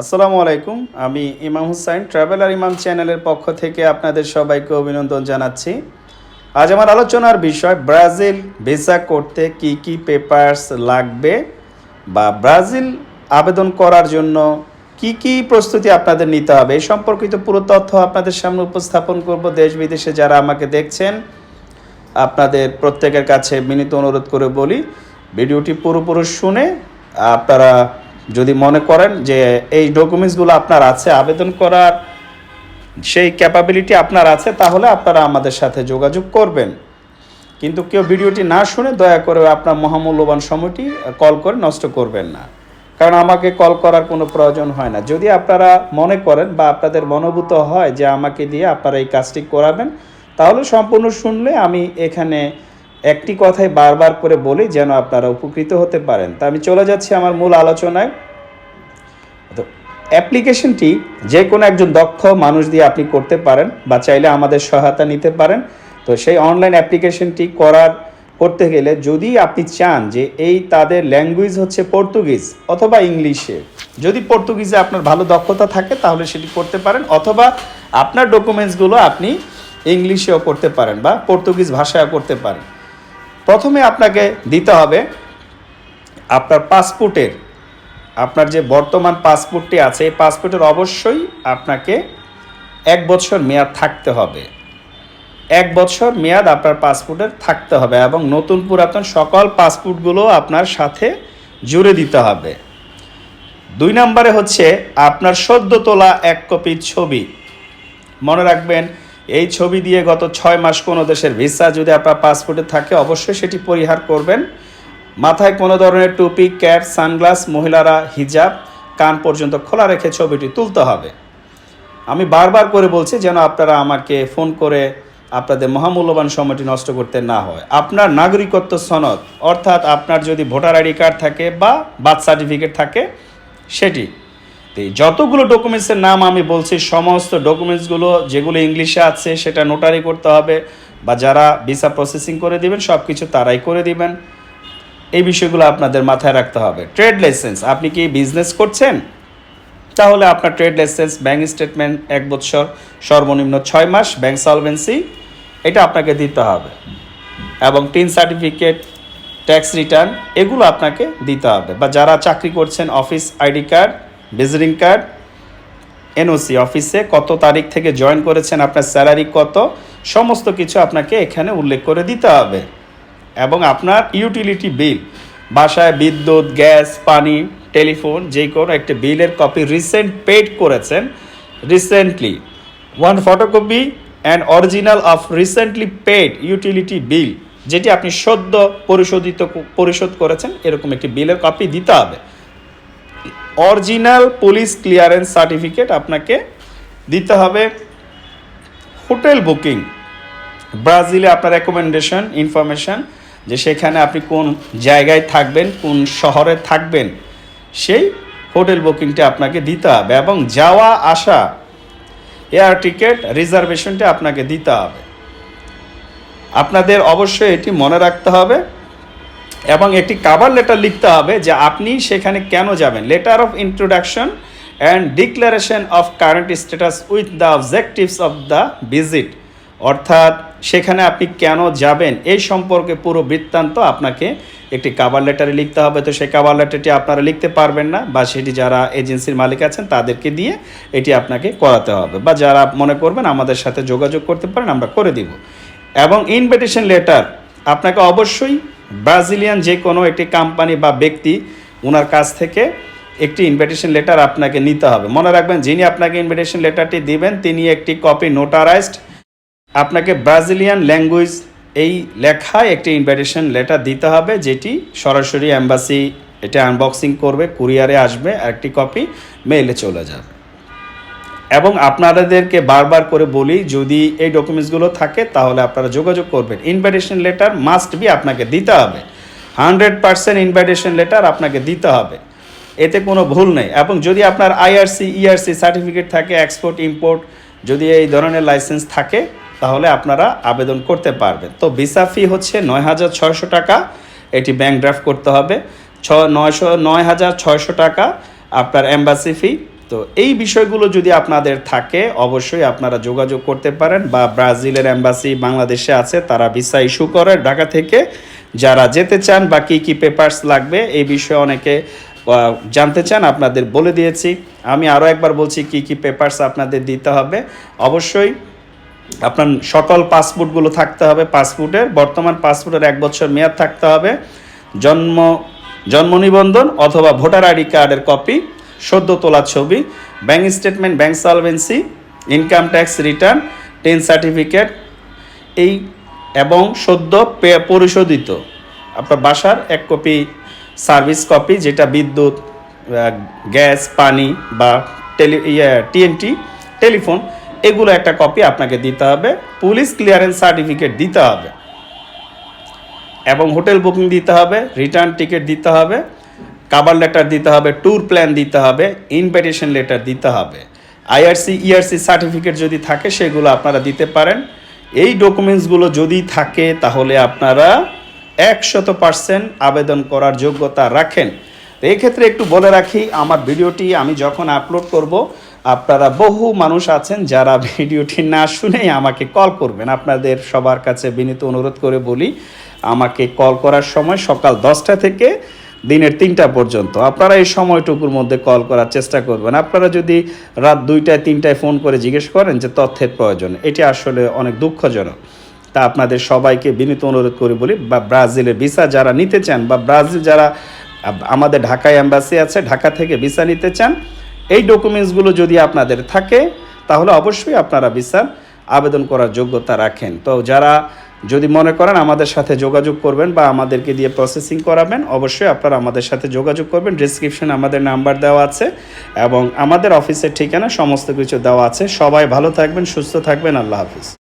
আসসালামু আলাইকুম, আমি ইমাম হুসাইন, ট্রাভেলার ইমাম চ্যানেলের পক্ষ থেকে আপনাদের সবাইকে অভিনন্দন জানাচ্ছি। আজ আমার আলোচনার বিষয়, ব্রাজিল ভিসা করতে কি কি পেপারস লাগবে বা ব্রাজিল আবেদন করার জন্য কি কি প্রস্তুতি আপনাদের নিতে হবে এই সম্পর্কিত পুরো তথ্য আপনাদের সামনে উপস্থাপন করব। দেশ বিদেশে যারা আমাকে দেখছেন, আপনাদের প্রত্যেকের কাছে বিনীত অনুরোধ করে বলি, ভিডিওটি পুরোপুরি শুনে আপনারা যদি মনে করেন যে এই ডকুমেন্টসগুলো আপনার আছে, আবেদন করার সেই ক্যাপাবিলিটি আপনার আছে, তাহলে আপনারা আমাদের সাথে যোগাযোগ করবেন। কিন্তু কেউ ভিডিওটি না শুনে দয়া করে আপনার মহামূল্যবান সময়টি কল করে নষ্ট করবেন না। কারণ আমাকে কল করার কোনো প্রয়োজন হয় না। যদি আপনারা মনে করেন বা আপনাদের মনোভূত হয় যে আমাকে দিয়ে আপনারা এই কাজটি করাবেন, তাহলে সম্পূর্ণ শুনলে আমি এখানে একটি কথাই বারবার করে বলি যেন আপনারা উপকৃত হতে পারেন। তা আমি চলে যাচ্ছি আমার মূল আলোচনায়। তো, অ্যাপ্লিকেশনটি যে কোনো একজন দক্ষ মানুষ দিয়ে আপনি করতে পারেন বা চাইলে আমাদের সহায়তা নিতে পারেন। তো সেই অনলাইন অ্যাপ্লিকেশনটি করার করতে গেলে যদি আপনি চান যে এই তাদের ল্যাঙ্গুয়েজ হচ্ছে পর্তুগিজ অথবা ইংলিশে, যদি পর্তুগিজে আপনার ভালো দক্ষতা থাকে তাহলে সেটি করতে পারেন অথবা আপনার ডকুমেন্টসগুলো আপনি ইংলিশেও করতে পারেন বা পর্তুগিজ ভাষায়ও করতে পারেন। প্রথমে আপনাকে দিতে হবে আপনার পাসপোর্টের, আপনার যে বর্তমান পাসপোর্টটি আছে, এই পাসপোর্টের অবশ্যই আপনাকে এক বছর মেয়াদ থাকতে হবে। এক বছর মেয়াদ আপনার পাসপোর্টের থাকতে হবে এবং নতুন পুরাতন সকল পাসপোর্টগুলো আপনার সাথে জুড়ে দিতে হবে। দুই নম্বরে হচ্ছে আপনার সদ্য তোলা এক কপি ছবি। মনে রাখবেন এই ছবি দিয়ে গত ছয় মাস কোনো দেশের ভিসা যদি আপনার পাসপোর্টে থাকে, অবশ্যই সেটি পরিহার করবেন। মাথায় কোনো ধরনের টুপি, ক্যাপ, সানগ্লাস, মহিলারা হিজাব, কান পর্যন্ত খোলা রেখে ছবিটি তুলতে হবে। আমি বারবার করে বলছি যেন আপনারা আমাকে ফোন করে আপনাদের মহামূল্যবান সময়টি নষ্ট করতে না হয়। আপনার নাগরিকত্ব সনদ, অর্থাৎ আপনার যদি ভোটার আইডি কার্ড থাকে বা বার্থ সার্টিফিকেট থাকে, সেটি যতগুলো ডকুমেন্টসের নাম আমি বলছি, সমস্ত ডকুমেন্টসগুলো যেগুলো ইংলিশে আছে, সেটা নোটারি করতে হবে বা যারা ভিসা প্রসেসিং করে দিবেন সব কিছু তারাই করে দিবেন। এই বিষয়গুলো আপনাদের মাথায় রাখতে হবে। ট্রেড লাইসেন্স আপনি কি বিজনেস করছেন? তাহলে আপনার ট্রেড লাইসেন্স ব্যাংক স্টেটমেন্ট এক বছর সর্বনিম্ন ছয় মাস ব্যাংক সলভেন্সি এটা আপনাকে দিতে হবে। এবং টিন সার্টিফিকেট ট্যাক্স রিটার্ন এগুলো আপনাকে দিতে হবে। বা যারা চাকরি করছেন office ID card visiting card NOC অফিসে কত তারিখ থেকে জয়েন করেছেন, আপনার স্যালারি কত, সমস্ত কিছু আপনাকে এখানে উল্লেখ করে দিতে হবে। এবং আপনার ইউটিলিটি বিল বাসায় বিদ্যুৎ, গ্যাস, পানি টেলিফোন যে কোনো একটা বিলের কপি রিসেন্ট পেড করেছেন recently one photocopy and original of recently paid utility bill যেটি আপনি সদ্য পরিশোধিত পরিশোধ করেছেন, এরকম একটি বিলের কপি দিতে হবে। অরিজিনাল পুলিশ ক্লিয়ারেন্স সার্টিফিকেট আপনাকে দিতে হবে। Hotel booking. ব্রাজিলে আপনার রেকমেন্ডেশন ইনফরমেশন যে সেখানে আপনি কোন জায়গায় থাকবেন, কোন শহরে থাকবেন, সেই হোটেল বুকিংটা আপনাকে দিতে হবে এবং যাওয়া আসা এয়ার টিকিট রিজার্ভেশনটা আপনাকে দিতে হবে। আপনাদের অবশ্যই এটি মনে রাখতে হবে। এবং একটি কাভার লেটার লিখতে হবে যে আপনি সেখানে কেন যাবেন। Letter of introduction and declaration of current status with the objectives of the visit অর্থাৎ সেখানে আপনি কেন যাবেন, এই সম্পর্কে পুরো বৃত্তান্ত আপনাকে একটি কাভার লেটারে লিখতে হবে। তো সেই কাভার লেটারটি আপনারা লিখতে পারবেন না বা সেটি যারা এজেন্সির মালিক আছেন তাদেরকে দিয়ে এটি আপনাকে করাতে হবে বা যারা মনে করবেন আমাদের সাথে যোগাযোগ করতে পারেন, আমরা করে দিব। এবং ইনভিটেশন লেটার আপনাকে অবশ্যই ব্রাজিলিয়ান যে কোনো একটি কোম্পানি বা ব্যক্তি ওনার কাছ থেকে একটি ইনভিটেশন লেটার আপনাকে নিতে হবে। মনে রাখবেন, যিনি আপনাকে ইনভিটেশন লেটারটি দিবেন, তিনি একটি কপি নোটারাইজড আপনাকে ব্রাজিলিয়ান ল্যাঙ্গুয়েজ এই লেখায় একটি ইনভিটেশন লেটার দিতে হবে, যেটি সরাসরি অ্যাম্বাসি এটা আনবক্সিং করবে কুরিয়ারে আসবে আর একটি কপি মেইলে চলে যাবে। এবং আপনাদেরকে বারবার করে বলি, যদি এই ডকুমেন্টসগুলো থাকে, তাহলে আপনারা যোগাযোগ করবেন। ইনভাইটেশন লেটার মাস্ট বি আপনাকে দিতে হবে। হান্ড্রেড পার্সেন্ট ইনভাইটেশন লেটার আপনাকে দিতে হবে। এতে কোনো ভুল নেই। এবং যদি আপনার আইআরসি ইআরসি সার্টিফিকেট থাকে এক্সপোর্ট ইম্পোর্ট যদি এই ধরনের লাইসেন্স থাকে, তাহলে আপনারা আবেদন করতে পারবেন। তো ভিসা ফি হচ্ছে নয় হাজার ছয়শো টাকা। এটি ব্যাংক ড্রাফট করতে হবে। ছ, নয়শো, নয় হাজার ছয়শো টাকা আপনার এম্বাসি ফি তো এই বিষয়গুলো যদি আপনাদের থাকে, অবশ্যই আপনারা যোগাযোগ করতে পারেন বা ব্রাজিলের অ্যাম্বাসি বাংলাদেশে আছে, তারা ভিসা ইস্যু করে ঢাকা থেকে। যারা যেতে চান বা কী কী পেপার্স লাগবে, এই বিষয়ে অনেকে জানতে চান, আপনাদের বলে দিয়েছি। আমি আরও একবার বলছি কী কী পেপার্স আপনাদের দিতে হবে। অবশ্যই আপনার সকল পাসপোর্টগুলো থাকতে হবে পাসপোর্টের। বর্তমান পাসপোর্টের এক বছর মেয়াদ থাকতে হবে। জন্ম জন্ম নিবন্ধন অথবা ভোটার আইডি কার্ডের কপি। সদ্য তোলা ছবি bank statement bank solvency income tax return ten certificate এই এবং সদ্য পরিশোধিত আপনার বাসার এক কপি সার্ভিস কপি যেটা বিদ্যুৎ গ্যাস, পানি বা টেলি টিএনটি টেলিফোন এগুলো একটা কপি আপনাকে দিতে হবে। পুলিশ ক্লিয়ারেন্স সার্টিফিকেট দিতে হবে। এবং হোটেল বুকিং দিতে হবে রিটার্ন টিকিট দিতে হবে। কাবার লেটার দিতে হবে ট্যুর প্ল্যান দিতে হবে ইনভিটেশন লেটার দিতে হবে। আইআরসি ইআরসি সার্টিফিকেট যদি থাকে, সেগুলো আপনারা দিতে পারেন। এই ডকুমেন্টসগুলো যদি থাকে, তাহলে আপনারা একশত পার্সেন্ট আবেদন করার যোগ্যতা রাখেন। তো এই ক্ষেত্রে একটু বলে রাখি, আমার ভিডিওটি আমি যখন আপলোড করব, আপনারা বহু মানুষ আছেন যারা ভিডিওটি না শুনেই আমাকে কল করবেন। আপনাদের সবার কাছে বিনীত অনুরোধ করে বলি, আমাকে কল করার সময় সকাল দশটা থেকে দিনের তিনটা পর্যন্ত। আপনারা এই সময়টুকুর মধ্যে কল করার চেষ্টা করবেন। আপনারা যদি রাত দুইটায়, তিনটায় ফোন করে জিজ্ঞেস করেন যে তথ্যের প্রয়োজন, এটি আসলে অনেক দুঃখজনক। তা আপনাদের সবাইকে বিনীত অনুরোধ করে বলি, বা ব্রাজিলের ভিসা যারা নিতে চান, বা ব্রাজিল যারা, আমাদের ঢাকায় অ্যাম্বাসি আছে, ঢাকা থেকে ভিসা নিতে চান, এই ডকুমেন্টসগুলো যদি আপনাদের থাকে, তাহলে অবশ্যই আপনারা ভিসার আবেদন করার যোগ্যতা রাখেন। তো যারা যদি মনে করেন আমাদের সাথে যোগাযোগ করবেন বা আমাদেরকে দিয়ে প্রসেসিং করাবেন, অবশ্যই আপনারা আমাদের সাথে যোগাযোগ করবেন। ডিসক্রিপশনে আমাদের নাম্বার দেওয়া আছে এবং আমাদের অফিসের ঠিকানা সমস্ত কিছু দেওয়া আছে। সবাই ভালো থাকবেন, সুস্থ থাকবেন। আল্লাহ হাফিজ।